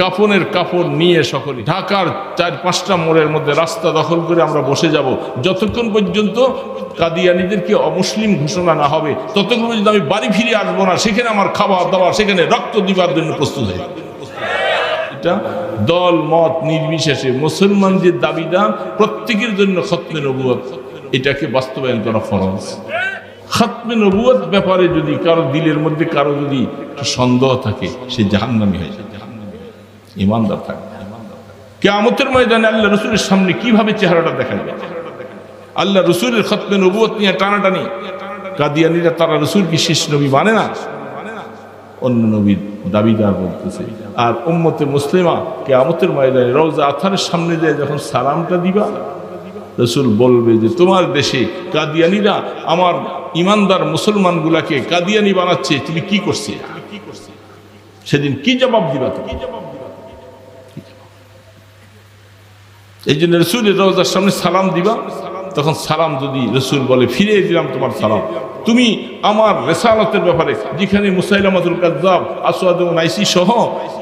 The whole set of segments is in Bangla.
কাফনের কাপড় নিয়ে সকলে ঢাকার চার পাঁচটা মোড়ের মধ্যে রাস্তা দখল করে আমরা বসে যাব। যতক্ষণ পর্যন্ত কাদিয়ানিদেরকে অমুসলিম ঘোষণা না হবে, ততক্ষণ পর্যন্ত আমি বাড়ি ফিরে আসব না। সেখানে আমার খাবার দাবার, সেখানে রক্ত দিবার জন্য প্রস্তুত হয়ে এটা দল, মত নির্বিশেষে মুসলমান মুসলমানদের দাবিদার, প্রত্যেকের জন্য খতমে নবুয়ত এটাকে বাস্তবায়ন করা ফরজ। খাতমে নবুয়ত ব্যাপারে যদি কারও দিলের মধ্যে কারও যদি সন্দেহ থাকে, সে জাহান্নামি হয়ে যায় ইমানদার থাকে কেয়ামতের ময়দানে আল্লাহ রসুলের সামনে কীভাবে চেহারাটা দেখা যাবে? আল্লাহ রসুলের খতমে নবুয়ত নিয়ে টানাটানি। কাদিয়ানিরা তারা রসুল কি শেষ নবী মানে না। অন্য নবীর দাবিদার বলতেছে। আর উম্মতে মুসলিমা কে কেয়ামতের ময়দানে রওজা আথারের সামনে দিয়ে যখন সালামটা দিবা, রসুল বলবে যে, তোমার দেশে কাদিয়ানিরা আমার ইমানদার মুসলমানগুলাকে কাদিয়ানি বানাচ্ছে, তুমি কি করছে? সেদিন কি জবাব দিবা তুমি এই জন্য রসুলের রোজার সামনে সালাম দিবা। তখন সালাম যদি রসুল বলে ফিরিয়ে দিলাম তোমার সালাম। তুমি আমার রেসালতের ব্যাপারে, যেখানে মুসাইলামাতুল কাজাব আসওয়াদ নাইসি সহ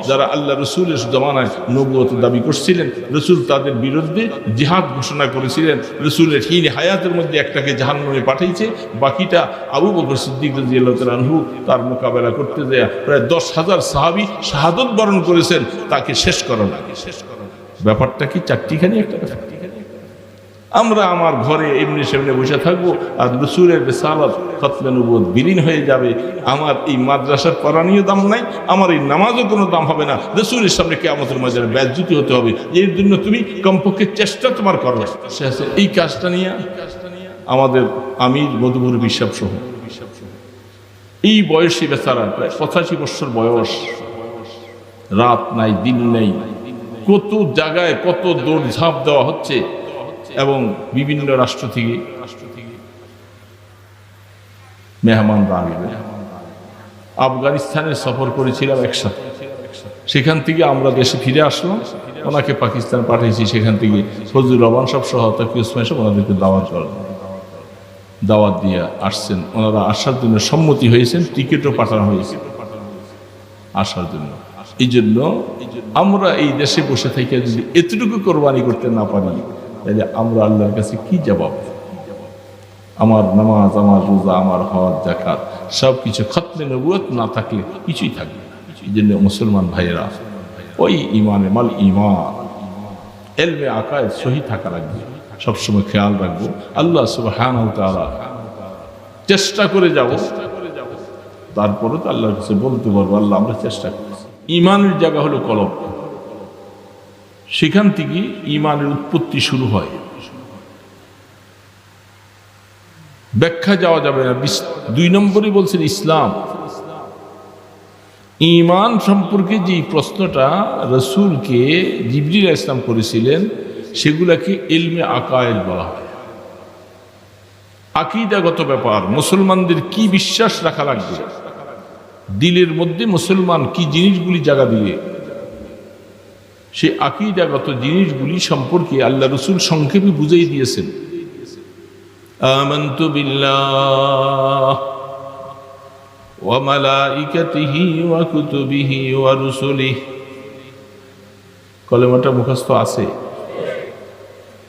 যারা আল্লাহ রসুলের জমানায় নবুয়ত দাবি করছিলেন, রসুল তাদের বিরুদ্ধে জিহাদ ঘোষণা করেছিলেন। রসুলের হিন হায়াতের মধ্যে একটাকে জাহান্নামে পাঠিয়েছে বাকিটা আবু বকর সিদ্দিক রাজিয়ালহু তার মোকাবেলা করতে দেয়া প্রায় দশ হাজার সাহাবি শাহাদত বরণ করেছেন, তাকে শেষ করা লাগে। শেষ করা ব্যাপারটা কি চারটিখানি একটা আমরা আমার ঘরে এমনি সেমনি বসে থাকব আর রসুলের বেসালত খতমে বিলীন হয়ে যাবে। আমার এই মাদ্রাসার পড়ানিও দাম নাই, আমার এই নামাজও কোনো দাম হবে না। রসুলের সামনে কে আমাদের মাঝে ব্যাজ্যুতি হতে হবে। এর জন্য তুমি কমপক্ষে চেষ্টা তোমার করো। সে আছে, এই কাজটা নিয়ে আমাদের আমির মধুপুর বিশ্বাস সহ। এই বয়সী বেচারা, প্রায় পঁচাশি বছর বয়স। রাত নাই, দিন নেই। কত জায়গায় কত দৌড়ঝাঁপ দেওয়া হচ্ছে এবং বিভিন্ন রাষ্ট্র থেকে মেহমানরা আসবে। আফগানিস্তানে সফর করেছিলাম একসাথে। সেখান থেকে আমরা দেশে ফিরে আসলাম। ওনাকে পাকিস্তান পাঠিয়েছি। সেখান থেকে ফজলুর রহমান সব সহ তাকে উসমান সব ওনাদেরকে দাওয়াত করেন দাওয়াত দিয়ে আসছেন। ওনারা আসার জন্য সম্মতি হয়েছেন। টিকিটও পাঠানো হয়েছে। আসার জন্য। এই জন্য আমরা এই দেশে বসে থেকে যদি এতটুকু কোরবানি করতে না পারি, তাহলে আমরা আল্লাহর কাছে কি জবাব? আমার নামাজ, আমার রোজা, আমার হজ জাকাত সব কিছু খতমে নবুয়ত না থাকলে কিছুই থাকবে এই জন্য মুসলমান ভাইয়েরা, ওই ইমানে মাল ইমান এলমে আকায় সহি থাকা লাগবে। সবসময় খেয়াল রাখব, আল্লাহ সুবহান চেষ্টা করে যাব। তারপরে তো আল্লাহর কাছে বলতে পারব, আল্লাহ আমরা চেষ্টা করছি ইমানের জায়গা হলো কলম সেখান থেকে ইমানের উৎপত্তি শুরু হয়। ব্যাখ্যা যাওয়া যাবে না। দুই নম্বরই বলছেন ইসলাম। ইমান সম্পর্কে যে প্রশ্নটা রসুলকে জিবরিল ইসলাম করেছিলেন, সেগুলাকে এলমে আকায়েদ বলা হয়। আকিদাগত ব্যাপার। মুসলমানদের কি বিশ্বাস রাখা লাগবে? দিলের মধ্যে মুসলমান কি জিনিসগুলি জায়গা দিবে সে আকিদাগত জিনিসগুলি সম্পর্কে আল্লাহ রসুল সংক্ষেপে বুঝিয়ে দিয়েছেন آمنت بالله وملائكته وكتبه ورسله কলেমাটা মুখস্থ আছে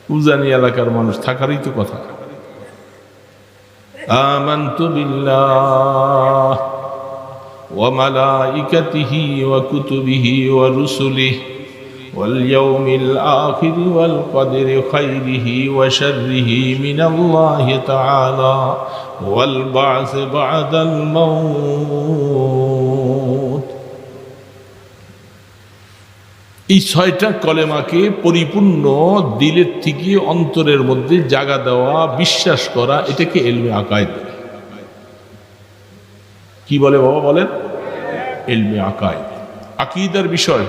উজানি এলাকার মানুষ থাকারই তো কথা آمنت بالله وملائكته وكتبه ورسله واليوم الآخر والقدر خيره وشره من الله تعالى والبعث بعد الموت এই ছয়টা কলেমাকে পরিপূর্ণ দিলের থেকে অন্তরের মধ্যে জাগা দেওয়া বিশ্বাস করা এটাকে এলমে আকায় কি বলে বাবা বলেন এলমে আকায় আকিদার বিষয়,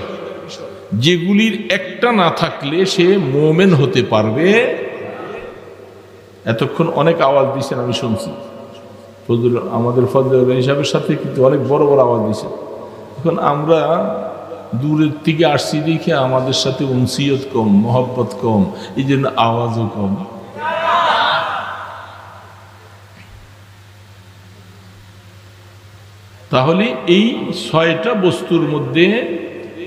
যেগুলির একটা না থাকলে সে মোমেন হতে পারবে। এতক্ষণ অনেক আওয়াজ দিয়েছেন, আমি শুনছি। ফজল আমাদের ফজল হিসাবের সাথে কিন্তু অনেক বড় বড় আওয়াজ দিয়েছেন। এখন আমরা দূরের থেকে আসছি দেখে আমাদের সাথে উনসিয়ত কম, মহব্বত কম, এই জন্য আওয়াজও কম। তাহলে এই ছয়টা বস্তুর মধ্যে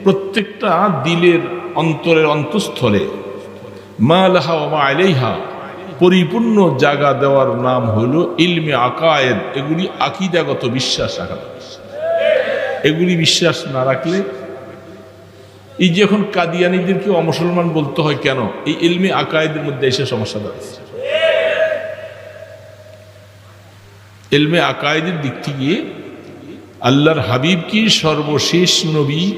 প্রত্যেকটা দিলের অন্তরের অন্তঃস্থলে মা লাহা ওয়া মা আলাইহা পরিপূর্ণ জায়গা দেওয়ার নাম হলো ইলমে আকায়েদ। এগুলি আকিদাগত বিশ্বাস রাখা এগুলি বিশ্বাস না রাখলে এই যে এখন কাদিয়ানিদেরকে অমুসলমান বলতে হয় কেন? এই ইলমে আকায়েদের মধ্যে এসে সমস্যা দাঁড়াচ্ছে। এলমে আকায়েদের দিক থেকে আল্লাহর হাবিব কি সর্বশেষ নবী?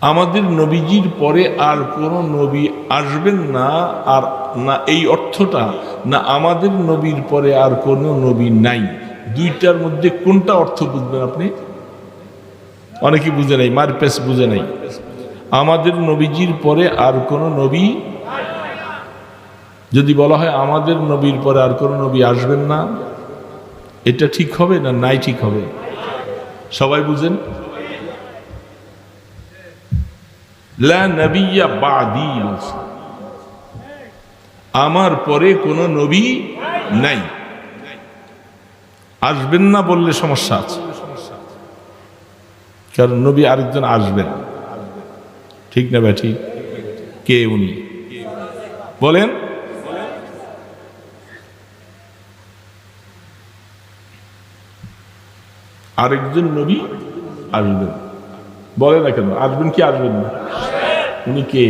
আমাদের নবীজির পরে আর কোনো নবী আসবেন না, আর না এই অর্থটা, না আমাদের নবীর পরে আর কোনো নবী নাই। দুইটার মধ্যে কোনটা অর্থ বুঝবেন আপনি? অনেকে বুঝে নাই মারপেস বুঝে নাই। আমাদের নবীজির পরে আর কোনো নবী? যদি বলা হয় আমাদের নবীর পরে আর কোনো নবী আসবেন না এটা ঠিক হবে না নাই ঠিক হবে? সবাই বুঝেন। আমার পরে কোনো নবী নাই। আসবেন না বললে সমস্যা আছে। কারণ নবী আরেকজন আসবেন। ঠিক না ঠিক? কে উনি? বলেন? আরেকজন নবী আসবেন। বলে না কেন? আসবেন কি আসবেন না? উনি কে?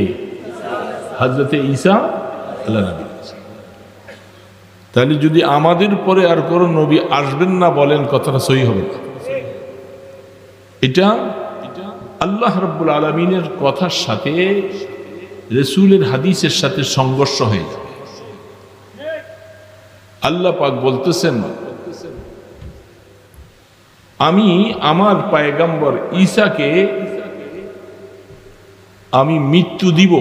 হাজরতে ঈসা আল্লাহ তাহলে যদি আমাদের পরে আর কোনো নবী আসবেন না বলেন, কথাটা সহি হবে না। এটা আল্লাহ রব্বুল আলমিনের কথার সাথে, রসুলের হাদিসের সাথে সংঘর্ষ হয়ে যাবে। আল্লাহ পাক বলতেছেন আমি আমার পায়গাম্বর ঈসাকে আমি মৃত্যু দিব।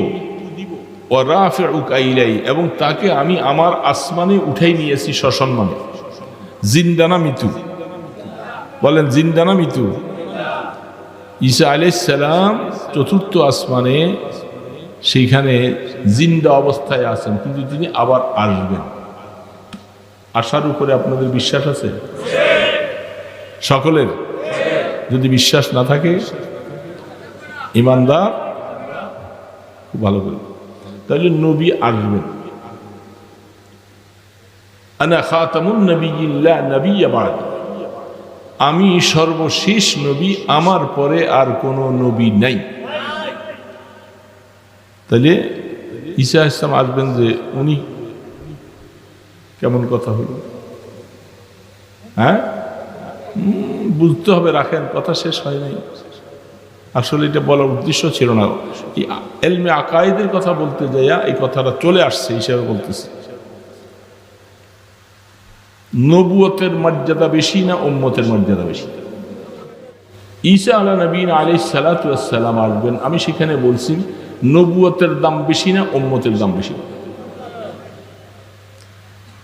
ও রাফেউকাইলাই এবং তাকে আমি আমার আসমানে উঠাই নিয়েছি সসম্মানে। জিন্দানা মৃত্যু। বলেন, জিন্দানা মৃত্যু। ঈসা আলাইসালাম চতুর্থ আসমানে সেইখানে জিন্দা অবস্থায় আছেন, কিন্তু তিনি আবার আসবেন। আসার উপরে আপনাদের বিশ্বাস আছে? সকলের যদি বিশ্বাস না থাকে, ইমানদার খুব ভালো করে। তাহলে নবী আসবেন। নবিয়্যা বাদ। আমি সর্বশেষ নবী, আমার পরে আর কোনো নবী নাই। তাহলে ঈসা ইসলাম আসবেন যে উনি কেমন কথা হলো? হ্যাঁ? বুঝতে হবে, রাখেন, কথা শেষ হয় নাই। আসলে এটা বলার উদ্দেশ্য ছিল না। এলমে আকায়েদের কথা বলতে যাইয়া এই কথাটা চলে আসছে, হিসাবে বলতেছে। নবুয়তের মর্যাদা বেশি না উম্মতের মর্যাদা বেশি? ঈসা আলা নবীন আলি সালাতাম আসবেন, আমি সেখানে বলছি, নবুয়তের দাম বেশি না উম্মতের দাম বেশি?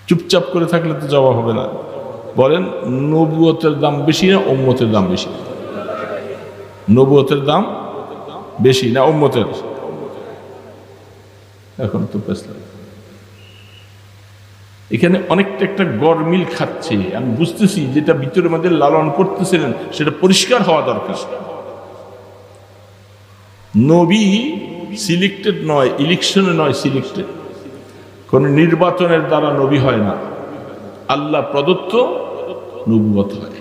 চুপচাপ করে থাকলে তো জবাব হবে না। বলেন, নবুয়তের দাম বেশি না উম্মতের দাম বেশি? নবুয়তের দাম বেশি না উম্মতের? এখন তো এখানে অনেকটা একটা গরমিল খাচ্ছে। আমি বুঝতেছি যেটা ভিতরে মধ্যে লালন করতেছিলেন, সেটা পরিষ্কার হওয়া দরকার। নবী সিলেক্টেড নয় ইলেকশনে নয় সিলেক্টেড কোন নির্বাচনের দ্বারা নবী হয় না। আল্লাহ প্রদত্ত নবুয়ত হয়।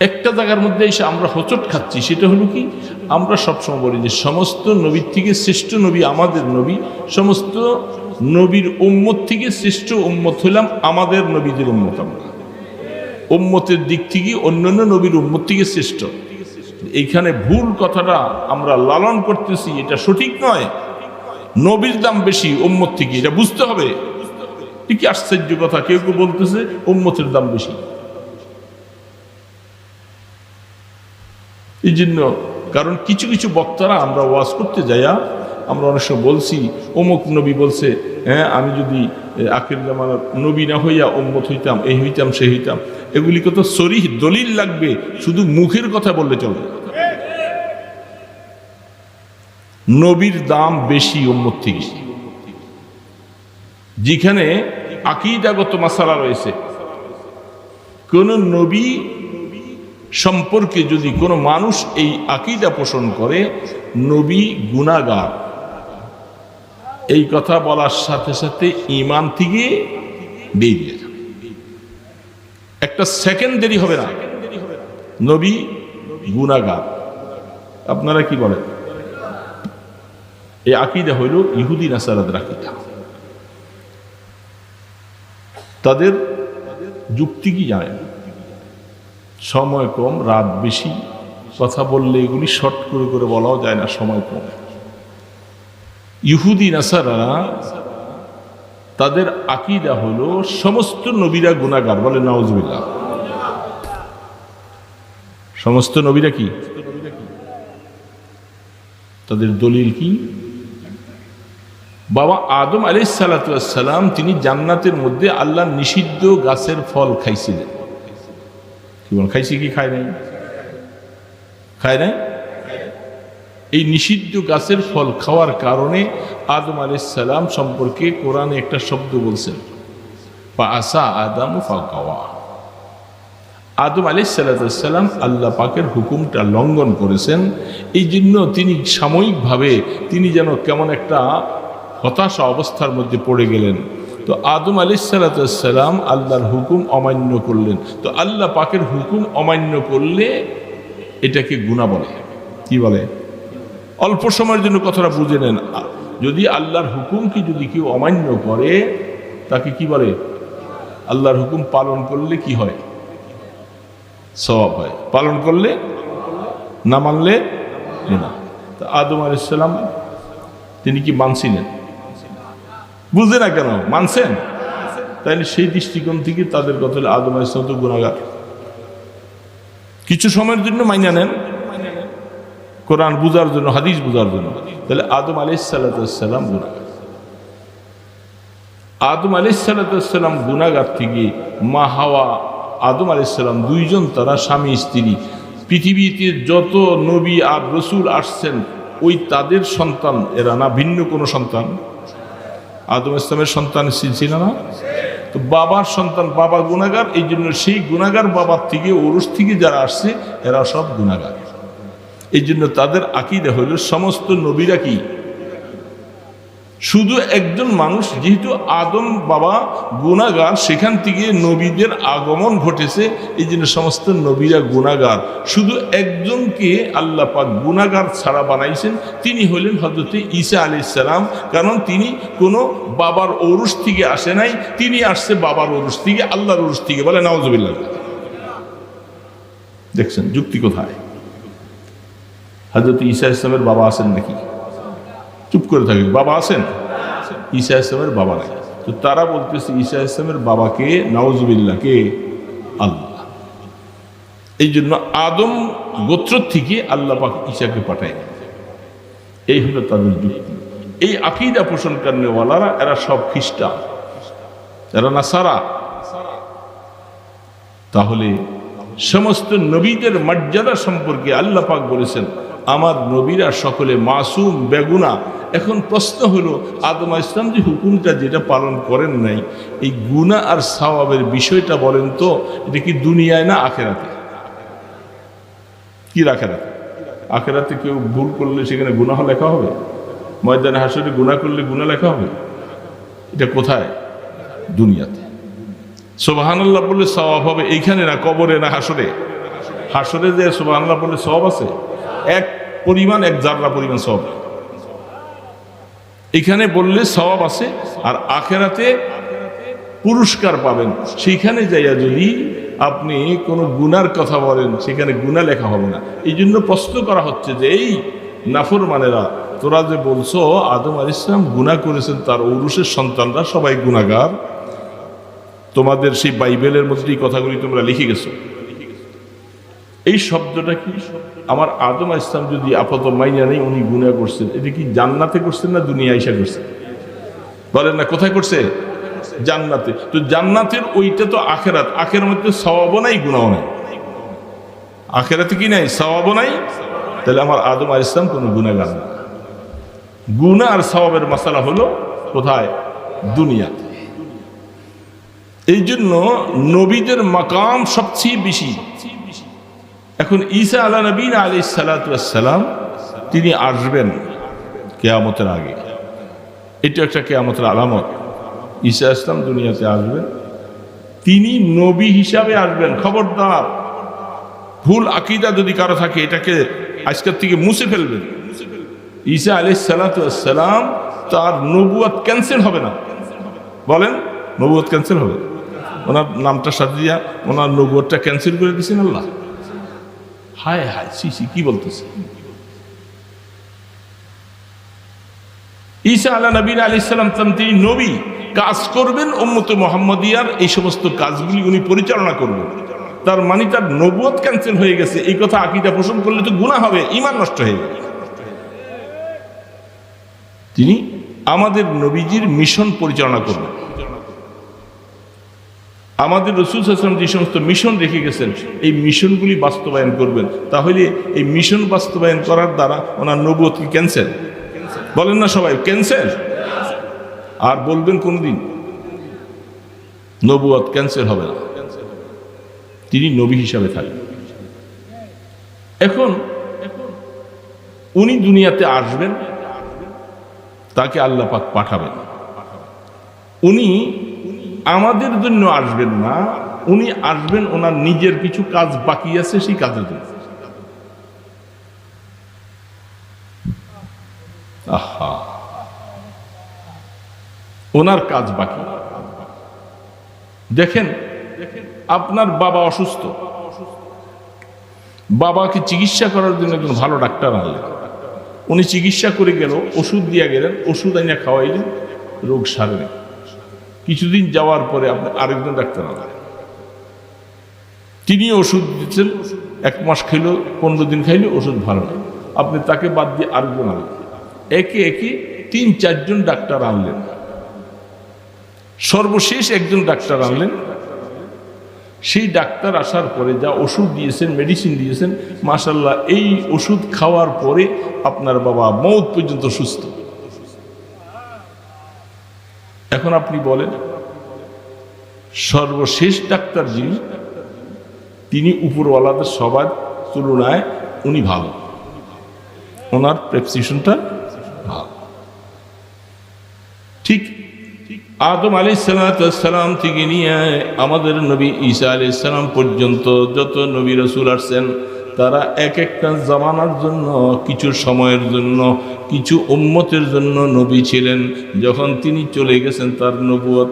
একটা জায়গার মধ্যে এসে আমরা হোচট খাচ্ছি, সেটা হলো কি? আমরা সবসময় বলি যে সমস্ত নবীর থেকে শ্রেষ্ঠ নবী আমাদের নবী, সমস্ত নবীর উম্মত থেকে শ্রেষ্ঠ উম্মত হলাম আমাদের নবীদের উম্মত আমরা। উম্মতের দিক থেকে অন্যান্য নবীর উম্মত থেকে শ্রেষ্ঠ। এইখানে ভুল কথাটা আমরা লালন করতেছি, এটা সঠিক নয়। নবীর দাম বেশি উম্মত থেকে, এটা বুঝতে হবে। কি আশ্চর্য কথা? কেউ কেউ বলতেছে উম্মতের দাম বেশি? এই জন্য কারণ কিছু কিছু বক্তারা আমরা ওয়াজ করতে যাইয়া আমরা অনেক সময় বলছি, অমুক নবী বলছে হ্যাঁ আমি যদি আখের জামানার নবী না হইয়া উম্মত হইতাম, এই হইতাম, সে হইতাম। এগুলিকে তো শরীর দলিল লাগবে, শুধু মুখের কথা বললে চলবে নবীর দাম বেশি উম্মত থেকে। যেখানে আকিদাগত মাসালা রয়েছে। কোন নবী সম্পর্কে যদি কোনো মানুষ এই আকিদা পোষণ করে, নবী গুণাগার এই কথা বলার সাথে সাথে ইমান থেকে বেরিয়ে যাবে একটা সেকেন্ড দেরি হবে না। নবী গুণাগার আপনারা কি বলেন? এই আকিদা হইল ইহুদি নাসারাদের আকিদা। তাদের যুক্তি কি জানেন? সময় কম, রাত বেশি। কথা বললে এগুলি শর্ট করে করে বলাও যায় না, সময় কম। ইহুদি, নাসারারা তাদের আকিদা হলো সমস্ত নবীরা গুণাগার বলে নওয়াজবিল্লাহ সমস্ত নবীরা কি? তাদের দলিল কি? বাবা আদম আলি সালাতাম তিনি জান্নাতের মধ্যে আল্লাহ নিষিদ্ধ গাছের ফল খাইছিলেন। কি বল, খাইছি কি, খায় নাই? খায় নাই? এই নিষিদ্ধ গাছের ফল খাওয়ার কারণে আদম আলাইসাল্লাম সম্পর্কে কোরআনে একটা শব্দ বলছেন পা আসা আদম ফাওয়া আদম আলি সাল্লাম আল্লাহ পাকের হুকুমটা লঙ্ঘন করেছেন। এই জন্য তিনি সাময়িকভাবে তিনি যেন কেমন একটা হতাশা অবস্থার মধ্যে পড়ে গেলেন। তো আদম আলি সাল্লাম আল্লাহর হুকুম অমান্য করলেন। তো আল্লাহ পাকের হুকুম অমান্য করলে এটাকে গুণা বলে। কি বলে? অল্প সময়ের জন্য কথাটা বুঝে নেন। যদি আল্লাহর হুকুমকে যদি কেউ অমান্য করে, তাকে কি বলে? আল্লাহর হুকুম পালন করলে কি হয়? স্বভাব হয়। পালন করলে? না মানলে? না। তা আদম আলাইসাল্লাম তিনি কি মানছিলেন? বুঝে না কেন? মানছেন? তাইলে সেই দৃষ্টিকোণ থেকে তাদের কথা আদম আলাইসলাম তো গুণাগার কিছু সময়ের জন্য মাইনা নেন। কোরআন বুঝার জন্য, হাদিস বুঝার জন্য। তাহলে আদম আলি সাল্লাম গুণাগার আদম আলি সাল্লাম গুণাগার থেকে মা হাওয়া, আদম আলাইসাল্লাম দুইজন, তারা স্বামী, স্ত্রী। পৃথিবীতে যত নবী আর রসুল আসছেন, ওই তাদের সন্তান, এরা না ভিন্ন কোনো সন্তান? আদম ইসলামের সন্তান ছিল না। তো বাবার সন্তান, বাবা গুণাগার এই জন্য সেই গুণাগার বাবার থেকে ওরুষ থেকে যারা আসছে, এরা সব গুণাগার এই জন্য তাদের আকিদা হইল, সমস্ত নবীরা কি শুধু একজন মানুষ, যেহেতু আদম বাবা গুণাগার, সেখান থেকে নবীদের আগমন ঘটেছে, এই জন্য সমস্ত নবীরা গুণাগার। শুধু একজনকে আল্লাহ পাক গুণাগার ছাড়া বানাইছেন, তিনি হলেন হজরত ঈসা আলি সালাম, কারণ তিনি কোনো বাবার ঔরুষ থেকে আসে নাই, তিনি আসছে বাবার ঔরুষ থেকে, আল্লাহর ঔরুষ থেকে বলে নওয়াজবিল্লাহ দেখছেন যুক্তি কোথায়? হজরত ঈসা ইসলামের বাবা আছেন নাকি? চুপ করে থাকে বাবা আছেন? ঈসা ইসলামের বাবা নাই। তো তারা বলতেছে, ঈসা ইসলামের বাবাকে নওয়াজবিল্লা কে? আল্লাহ। এই জন্য আদম গোত্র থেকে আল্লাহ পাক ঈশাকে পাঠায়। এই হলো তাদের যুক্তি। এই আকিদা পোষণ কারণেওয়ালারা এরা সব খ্রিস্টান। এরা না সারা তাহলে সমস্ত নবীদের মর্যাদা সম্পর্কে আল্লাহ পাক বলেছেন আমার নবীরা সকলে মাসুম, বেগুনা। এখন প্রশ্ন হলো, আদম ইসলাম যে হুকুমটা যেটা পালন করেন নাই, এই গুণা আর সওয়াবের বিষয়টা বলেন তো, এটা কি দুনিয়ায় না আখেরাতে? কি আখেরাতে? আখেরাতে কেউ ভুল করলে সেখানে গুনাহ লেখা হবে? ময়দানে হাসরে গুণা করলে গুণা লেখা হবে? এটা কোথায়? দুনিয়াতে। সোবাহান্লাহ বললে সবাব হবে এইখানে না কবরে না হাসরে? হাসরে যে সোবাহান্লাহ বললে সব আছে? এক পরিমাণ, এক জাররা পরিমাণ সব এখানে বললে সবাব আছে আর আখেরাতে পুরস্কার পাবেন। সেইখানে যাইয়া যদি আপনি কোনো গুনার কথা বলেন, সেখানে গুণা লেখা হবে না। এই জন্য প্রশ্ন করা হচ্ছে যে, এই নাফর মানেরা তোরা যে বলছো, আদম আল ইসলাম গুণা করেছেন, তার ঔরুষের সন্তানরা সবাই গুণাগার তোমাদের সেই বাইবেলের মধ্যে এই কথাগুলি তোমরা লিখে গেছো। এই শব্দটা কি? আমার আদম ইসলাম যদি আপাতত মাইনা নেই, উনি গুণা করছেন। এটা কি জান্নাতে করছেন না দুনিয়া ইসা করছেন? বলেন না, কোথায় করছে? জান্নাতে। তো জান্নাতের ওইটা তো আখেরাত। আখের মধ্যে সবাবও নাই গুণাও নাই। আখেরাতে কি নাই? সবাবও নাই। তাহলে আমার আদম আল ইসলাম কোনো গুণাগার না। গুণা আর সবাবের মশালা হলো কোথায়? দুনিয়াতে। এই জন্য নবীদের মাকাম সবচেয়ে বেশি। এখন ঈসা আলা নবীন আলি সালাতাম তিনি আসবেন কেয়ামতের আগে। এটা একটা কেয়ামতের আলামত। ঈসা ইসলাম দুনিয়াতে আসবেন, তিনি নবী হিসাবে আসবেন, খবরদার। ভুল আকিদা যদি কারও থাকে, এটাকে আজকের থেকে মুছে ফেলবেন। ঈসা আলি সালাতাম তার নবুয়াত ক্যান্সেল হবে না। বলেন নবুয়াত ক্যান্সেল হবে। ওনার নামটা সাথে দিয়া ওনার নবুয়াতটা ক্যান্সেল করে দিয়েছেন আল্লাহ। হায় হায় সি সি কি বলতেছে? ঈসা আল্লাহ নবীন আলি সাল্লাম তিনি নবী, কাজ করবেন উম্মত মোহাম্মদিয়ার, এই সমস্ত কাজগুলি উনি পরিচালনা করবেন। তার মানে তার নবুয়ত ক্যান্সেল হয়ে গেছে। এই কথা আকিদা পোষণ করলে তো গুণা হবে ইমান নষ্ট হয়ে যাবে। তিনি আমাদের নবীজির মিশন পরিচালনা করবেন। আমাদের রসুল হাসলাম যে সমস্ত মিশন রেখে গেছেন, এই মিশনগুলি বাস্তবায়ন করবেন। তাহলে এই মিশন বাস্তবায়ন করার দ্বারা ওনার নবুয়ত কি ক্যান্সেল বলেন না সবাই ক্যান্সেল আর বলবেন কোনদিন? নবুয়ত ক্যান্সেল হবে না। তিনি নবী হিসাবে থাকবেন। এখন, উনি দুনিয়াতে আসবেন, তাকে আল্লাহ পাক পাঠাবেন। উনি আমাদের জন্য আসবেন না, উনি আসবেন, ওনার নিজের কিছু কাজ বাকি আছে, সেই কাজের জন্য। ওনার কাজ বাকি। দেখেন, আপনার বাবা অসুস্থ। বাবাকে চিকিৎসা করার জন্য একজন ভালো ডাক্তার আনলেন। উনি চিকিৎসা করে গেল, ওষুধ দিয়ে গেলেন, ওষুধ আইনা খাওয়াইলেন, রোগ সারেন কিছুদিন যাওয়ার পরে আপনি আরেকজন ডাক্তার আনলেন তিনি ওষুধ দিচ্ছেন, এক মাস খাইল পনেরো দিন খাইলে, ওষুধ ভালো না আপনি তাকে বাদ দিয়ে আরেকজন আনলেন। একে একে তিন, চারজন ডাক্তার আনলেন। সর্বশেষ একজন ডাক্তার আনলেন। সেই ডাক্তার আসার পরে যা ওষুধ দিয়েছেন মেডিসিন দিয়েছেন মাসাল্লাহ এই ওষুধ খাওয়ার পরে আপনার বাবা মৌত পর্যন্ত সুস্থ। এখন আপনি বলেন, সর্বশেষ ডাক্তার যিনি, তিনি উপরওয়ালাদের সবার তুলনায় উনি ভালো। ওনার প্রেসক্রিপশনটা ভালো। ঠিক আদম আলি সালাম থেকে নিয়ে আমাদের নবী ঈসা আলি সালাম পর্যন্ত যত নবী রসুল আসছেন তারা এক একটা জামানার জন্য, কিছু সময়ের জন্য, কিছু উম্মতের জন্য নবী ছিলেন। যখন তিনি চলে গেছেন তার নবুয়ত,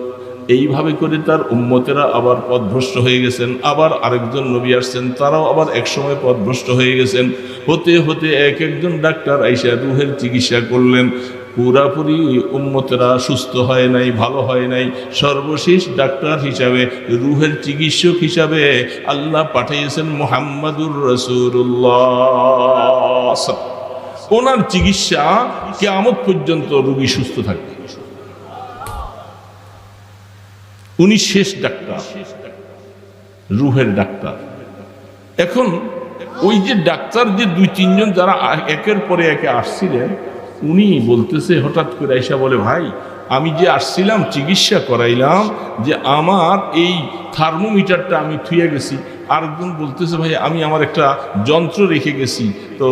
এইভাবে করে তার উম্মতেরা আবার পথভ্রষ্ট হয়ে গেছেন। আবার আরেকজন নবী আসছেন, তারাও আবার একসময় পথভ্রষ্ট হয়ে গেছেন। হতে হতে এক একজন ডাক্তার আইসা রুহের চিকিৎসা করলেন। পুরাপুরি উম্মতেরা সুস্থ হয় নাই, ভালো হয় নাই। সর্বশেষ ডাক্তার হিসাবে, রুহের চিকিৎসক হিসাবে আল্লাহ পাঠিয়েছেন মোহাম্মদুর রসুল্লাহ ওনার চিকিৎসা কেমন পর্যন্ত রুগী সুস্থ থাকবে। উনি শেষ ডাক্তার, রুহের ডাক্তার। এখন ওই যে ডাক্তার যে দুই তিনজন যারা একের পরে একে আসছিলেন উনি বলতেছে হঠাৎ করে এসা বলে, ভাই, আমি যে আসছিলাম, চিকিৎসা করাইলাম, যে আমার এই থার্মোমিটারটা আমি থুয়ে গেছি। আরেকজন বলতেছে, ভাই, আমি আমার একটা যন্ত্র রেখে গেছি। তো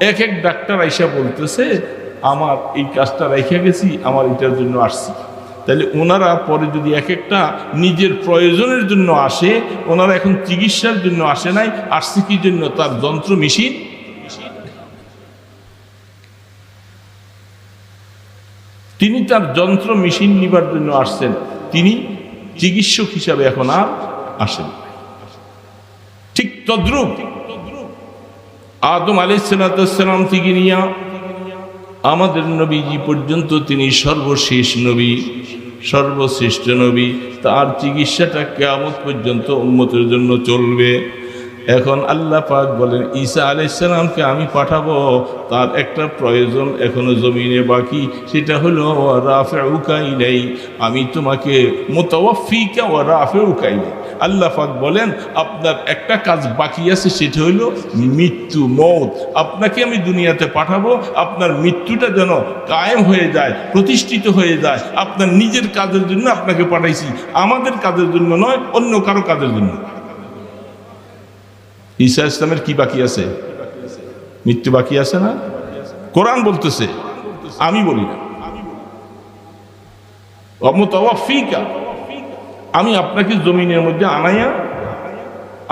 এক এক ডাক্তার আইসা বলতেছে, আমার এই কাজটা রেখে গেছি, আমার এটার জন্য আসছি। তাহলে ওনারা পরে যদি এক একটা নিজের প্রয়োজনের জন্য আসে, ওনারা এখন চিকিৎসার জন্য আসে নাই, আসছে কি জন্য? তার যন্ত্র মেশিন? তিনি তার যন্ত্র মেশিন নিবার জন্য আসছেন। তিনি চিকিৎসক হিসাবে এখন আর আসেন ঠিক তদ্রুপ আদম আলাইসালাম থেকে নিয়ে আমাদের নবীজি পর্যন্ত তিনি সর্বশেষ নবী, সর্বশ্রেষ্ঠ নবী। তার চিকিৎসাটা কেমন পর্যন্ত উন্মতের জন্য চলবে। এখন আল্লাহ পাক বলেন, ঈসা আলাইসালামকে আমি পাঠাবো, তার একটা প্রয়োজন এখনও জমিনে বাকি, সেটা হলো রাফে উকাই নেই আমি তোমাকে মোতাওয়ফিকা ও রাফে উকাই নেই আল্লাহ পাক বলেন, আপনার একটা কাজ বাকি আছে, সেটা হইল মৃত্যু, মৌত, আপনাকে আমি দুনিয়াতে পাঠাবো, আপনার মৃত্যুটা যেন কায়েম হয়ে যায়, প্রতিষ্ঠিত হয়ে যায়, আপনার নিজের কাজের জন্য আপনাকে পাঠাইছি, আমাদের কাজের জন্য নয়, অন্য কারও কাজের জন্য। ঈসা ইসলামের কি বাকি আছে? মৃত্যু বাকি আছে না? কোরআন বলতেছে, আমি বলি না। আমি আপনাকে জমিনের মধ্যে আনাইয়া,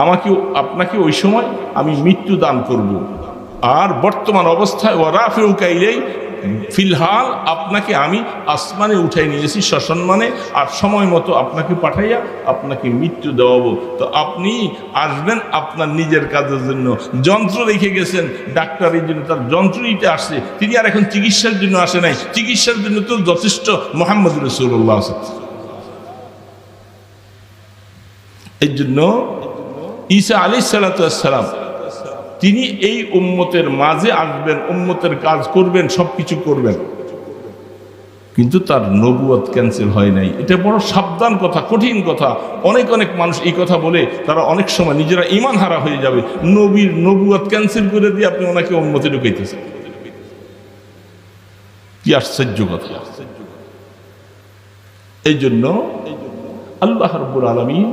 আমাকে আপনাকে ওই সময় আমি মৃত্যু দান করব। আর বর্তমান অবস্থায় ওরাফেউ কাইলেই ফিলহাল আপনাকে আমি আসমানে উঠাই নিয়েছি সসম্মানে আর সময় মতো আপনাকে পাঠাইয়া আপনাকে মৃত্যু দেওয়াবো। তো আপনি আসবেন আপনার নিজের কাজের জন্য। যন্ত্র রেখে গেছেন ডাক্তারের জন্য তার যন্ত্রইতে আসছে। তিনি আর এখন চিকিৎসার জন্য আসে নাই। চিকিৎসার জন্য তো যথেষ্ট মোহাম্মদ রসুল্লাহ আছে এই জন্য ঈসা আলি সালাতাম তিনি এই উম্মতের মাঝে আসবেন, উম্মতের কাজ করবেন সব কিছু করবেন। কিন্তু তার নবুয়ত ক্যান্সেল হয় নাই। এটা বড় সাবধান কথা, কঠিন কথা। অনেক অনেক মানুষ এই কথা বলে, তারা অনেক সময় নিজেরা ইমান হারা হয়ে যাবে। নবীর নবুয়ত ক্যান্সেল করে দিয়ে আপনি ওনাকে উম্মতে ঢুকাইতেছেন। কি আশ্চর্য কথা। এই জন্য আল্লাহ রব্বুল আলমী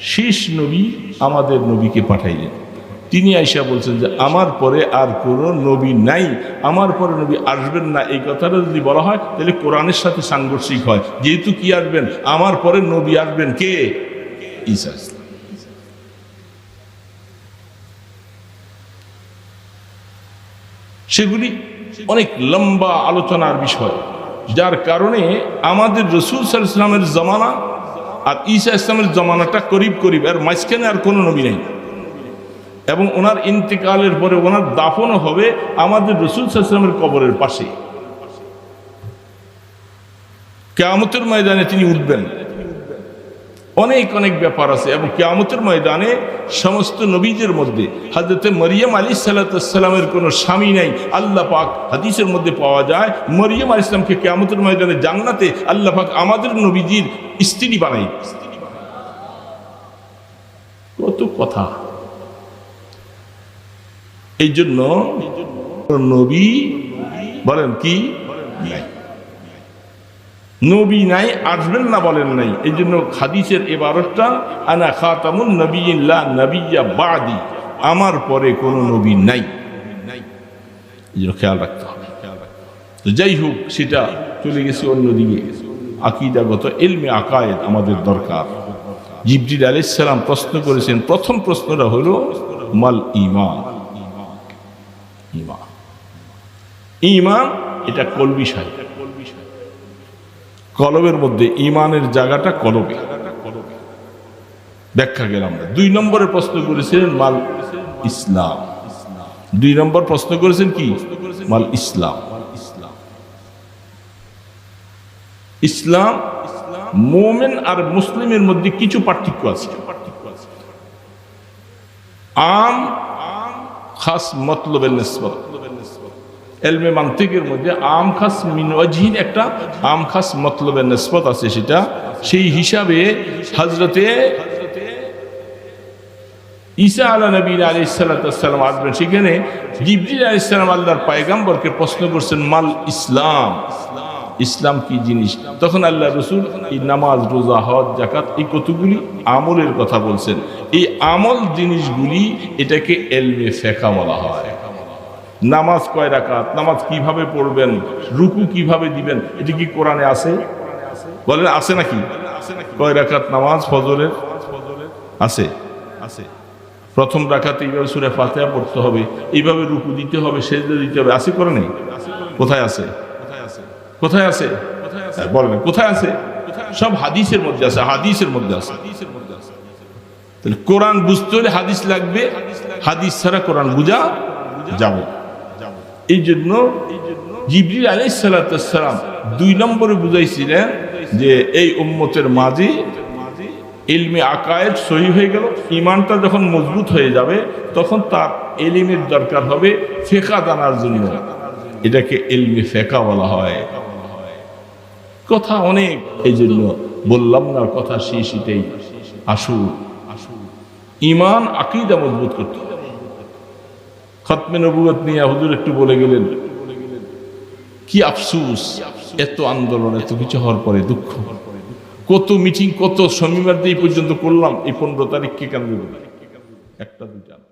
শেষ নবী আমাদের নবীকে পাঠাইলেন। তিনি আইসা বলছেন যে, আমার পরে আর কোনো নবী নাই। আমার পরে নবী আসবেন না। এই কথাটা যদি বলা হয়, তাহলে কোরআনের সাথে সাংঘর্ষিক হয়। যেহেতু কি আসবেন? আমার পরে নবী আসবেন কে? ইসলাম সেগুলি অনেক লম্বা আলোচনার বিষয়, যার কারণে আমাদের রসুল সাল ইসলামের জমানা আর ঈসা ইসলামের জমানাটা করিব করিব আর মাঝখানে আর কোনো নবী নেই। এবং ওনার ইন্তেকালের পরে ওনার দাফনও হবে আমাদের রসুল সাল্লামের কবরের পাশে। কেয়ামতের ময়দানে তিনি উঠবেন। অনেক অনেক ব্যাপার আছে এবং কেয়ামতের ময়দানে সমস্ত নবীদের মধ্যে হাজরতে মরিয়ম আলী সাল্লাতামের কোনো স্বামী নেই, আল্লাহ পাক হাদিসের মধ্যে পাওয়া যায়, মরিয়ম আলী ইসলামকে কেয়ামতের ময়দানে জান্নাতে আল্লাহ পাক আমাদের নবীজির স্ত্রী বানাই। কত কথা। এই জন্য নবী বলেন কি? নবী নাই, আসবেন না বলেন নাই। এই জন্য খাদিসের এবারটা আনা খাতামুন নবীল্লা নবিয়া বাদি, আমার পরে কোনো নবী নাই। খেয়াল রাখতে হবে। তো যাই হোক, সেটা চলে গেছে অন্যদিকে আকিদাগত এলমে আকায়েদ আমাদের দরকার। জিবরিল আলাইসালাম প্রশ্ন করেছেন, প্রথম প্রশ্নটা হলো, মাল ইমান ইমান। ইমান, এটা কল বিষয় কলবের মধ্যে ইমানের জায়গাটা কলবে। ব্যাখ্যা গেলাম দুই নম্বরে প্রশ্ন করেছিলেন মাল ইসলাম। দুই নম্বর প্রশ্ন করেছেন কি? মাল ইসলাম। ইসলাম, মোমেন আর মুসলিমের মধ্যে কিছু পার্থক্য আছে। আম খাস মতলবের নিসবত। এলমে মান্তিকের মধ্যে আম খাস মিনওয়াজহীন একটা আম খাস মতলবের নিসবত আছে সেটা। সেই হিসাবে হজরতে ঈসা আলা নবীন আলী সাল্লাম আসবেন সেখানে জিবরিল আলী সাল্লাম আল্লাহর পায়গাম্বরকে প্রশ্ন করছেন, মাল ইসলাম? ইসলাম কি জিনিস? তখন আল্লাহ রসুল এই নামাজ, রোজা, হজ জাকাত এই কতগুলি আমলের কথা বলছেন। এই আমল জিনিসগুলি এটাকে এলমে ফেকা বলা হয়। নামাজ কয় রাকাত? নামাজ কীভাবে পড়বেন? রুকু কীভাবে দিবেন? এটা কি কোরআনে আছে? বলেন, আছে নাকি? কয় রাকাত নামাজ? ফজরের? আছে। আছে প্রথম রাখাতে এইভাবে সুরে ফাতেহা পড়তে হবে। এইভাবে রুকু দিতে হবে, সেজদা দিতে হবে। আছে করে নেই কোথায় আছে? কোথায় আছে? হ্যাঁ, বলেন। কোথায় আছে? সব হাদিসের মধ্যে আছে হাদিসের মধ্যে আছে। তাহলে কোরআন বুঝতে হলে হাদিস লাগবে হাদিস ছাড়া কোরআন বুঝা যাবে। এই জন্য জিবরিল আলাই সালাম দুই নম্বরে বুঝাইছিলেন যে এই উম্মতের মাঝে ইলমে আকায়েদ সহি হয়ে গেল ইমানটা যখন মজবুত হয়ে যাবে তখন তার এলিমের দরকার হবে ফেকা জানার জন্য। এটাকে এলমে ফেকা বলা হয়। কথা অনেক এই জন্য বললাম না, কথা এটাই আসু ইমান আকিদা মজবুত করতে হবে। খতমে নবুয়ত নিয়ে হুজুর একটু বলে গেলেন, কি আফসুস, এত আন্দোলন, এত কিছু হওয়ার পরে দুঃখ কত মিটিং কত শনিবার দিয়ে পর্যন্ত করলাম, এই পনেরো তারিখকে কেন দেবো? একটা দুইটা না।